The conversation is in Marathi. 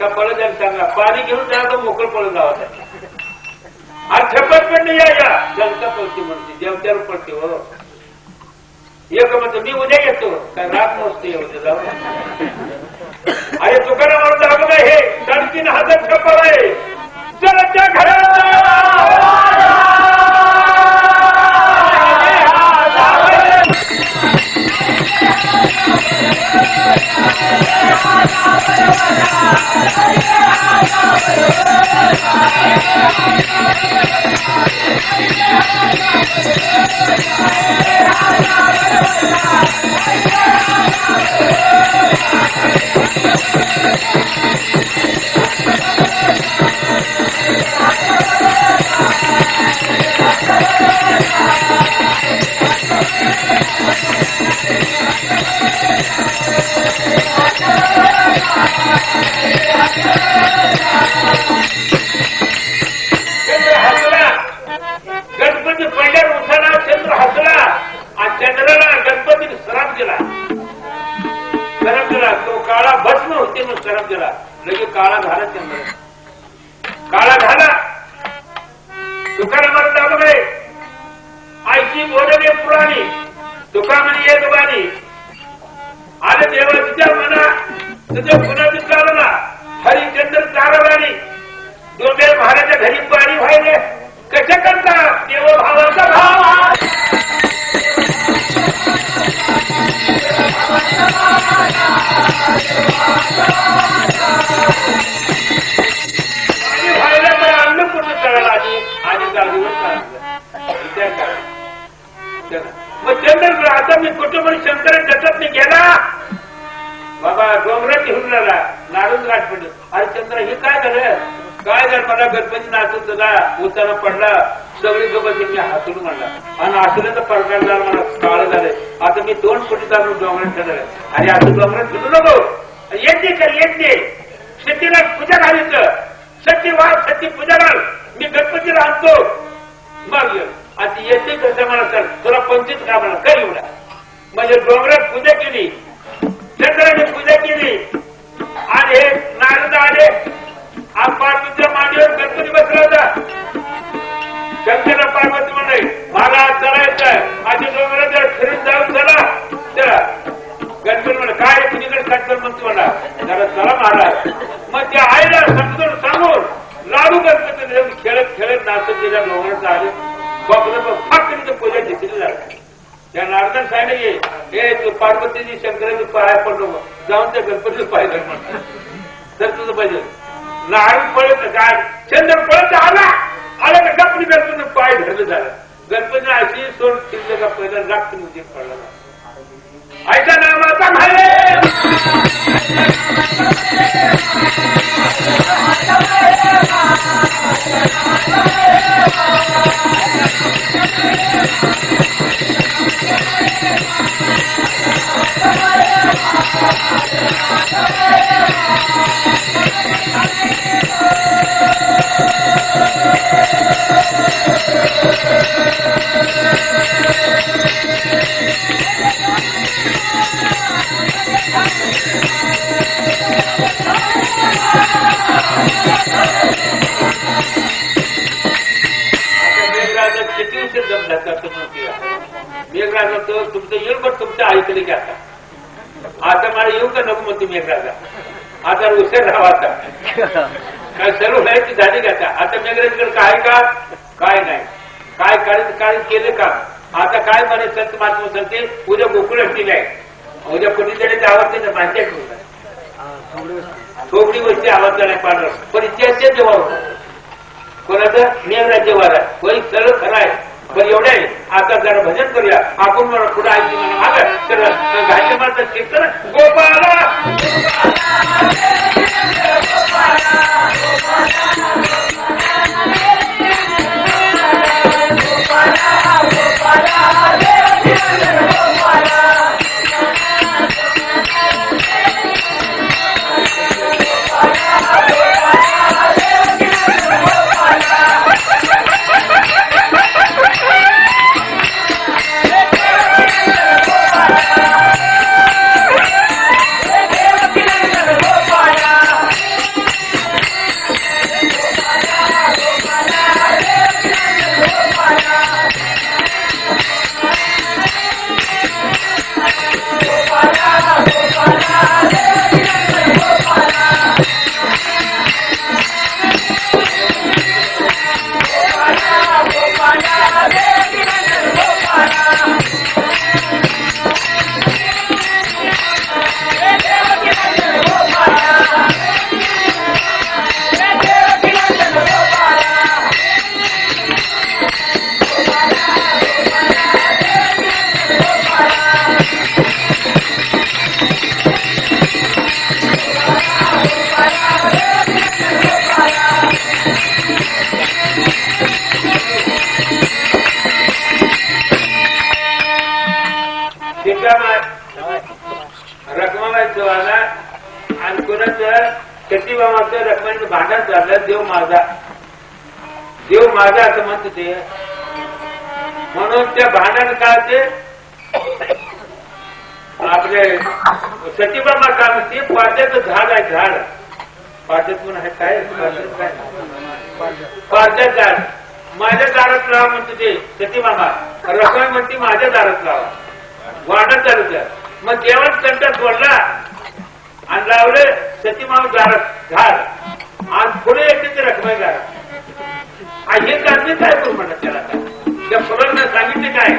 का पळत जायला सांगा? पाणी घेऊन जायचं मोकळ पळत जावं? आज छपत पण नाही या. जनता पळती म्हणते देवत्यावर पडते हो. एक म्हणतो मी उद्या येतो. काय रात नसते उद्या जाऊ Oh my god. लगे काळा झाला चंद्र काळा झाला तुकाराम म्हणता बघे आईची बोलले पुराणी. तुका म्हणे एक बाणी आले देवा तुझ्या मना तुझ्या पुन्हा मग चंद्र आता मी कुटुंब शंकर त्याच्यात मी गेला? बाबा डोंगरात घेऊन राहिला नारून गाठ पडलं. अरे चंद्र हे काय झालं? काय झालं? मला गणपती नाचून तुला उताना पडला. सगळी गपती मी हातून म्हणला आणि असलं तर पडकार मला. काळ झालं. आता मी दोन कोटी जाऊन डोंगरात ठरलं आणि आता डोंगरात फिरू नको. येते कर येते. शेतीला पूजा घालायचं सत्य वाद सत्य पूजा घाल मी गणपतीला आणतो. मग आता येते कसं मला सर तुला पंचित का म्हणा कर एवढा. म्हणजे डोंगरात पूजा केली. चंद्राने पूजा केली. आणि हे नारद आले. आज पार्वतीच्या मांडीवर गणपती बसला होता. शंकरला पार्वती म्हणे मला चढायचं चलायचं आधी डोंगरात फिरून जाऊन चला. चला. गणपती म्हणे काय कुणीकडे साक्षर म्हणतो मला जरा चला महाराज. मग त्या आईला समजून सांगून लाडू गणपती खेळत खेळत नाचत गेल्या डोंगरात आले. बापलं फाट पूजा घेतली झाली. त्या नारदान सांगितले हे तू पार्वतीजी शंकराची पाया पडलो जाऊन त्या गणपती पाहिजे म्हणतात तर तुझं पाहिजे नारद पळत काय? चंद्र पळत आला. आला का गप्पी गणपती पाय धरलं झालं. गणपती अशी सोड तिथलं का पहिला लागतं म्हणजे पडला ऐका नामाचा भाई! ऐकलं की आता आता मला येऊ का नको म्हणते मेघराजा आता उशीर राहा आता काय सर्व व्हायची झाली का आता मेघराजकडे काय का? काय नाही। काय करायचं काय केलं का? आता काय म्हणे संत महात्मा सांगते उद्या गोकुळ असतील आहे उद्या कोणीतरी आवाज ना माहिती आहे थोबडी गोष्टी आवडता नाही पाडलं पण इतिहासच्या जेव्हा होता कोणाचं मेघराज्य वारा वही सरळ खरं आहे पण एवढं आता जरा भजन करूया. आपण मला पुढे ऐकली म्हणून माग तर घाटे माझं कीर्तन गोपाला मागच्या रकमेने भांडण झालं देव माझा. देव माझा असं म्हणत ते म्हणून त्या भांडण काळाचे आपले सचिबाबा काय म्हणते पाट्याचं झाड आहे झाड. पाट्यात पण आहे? काय? पाट्यात काय? पाट्यात झाड. माझ्या दारात लावा म्हणते ते सचिबाबा रकम म्हणते माझ्या दारात लावा. वाढत चालू द्या मग देवात कंटात बोलला आणि लावले सचिमाव दारात. झाड आणि पुढे येते ते रकमे दारात आणि हे करणे काय करू म्हणत त्याला त्या फुलांना सांगितले काय?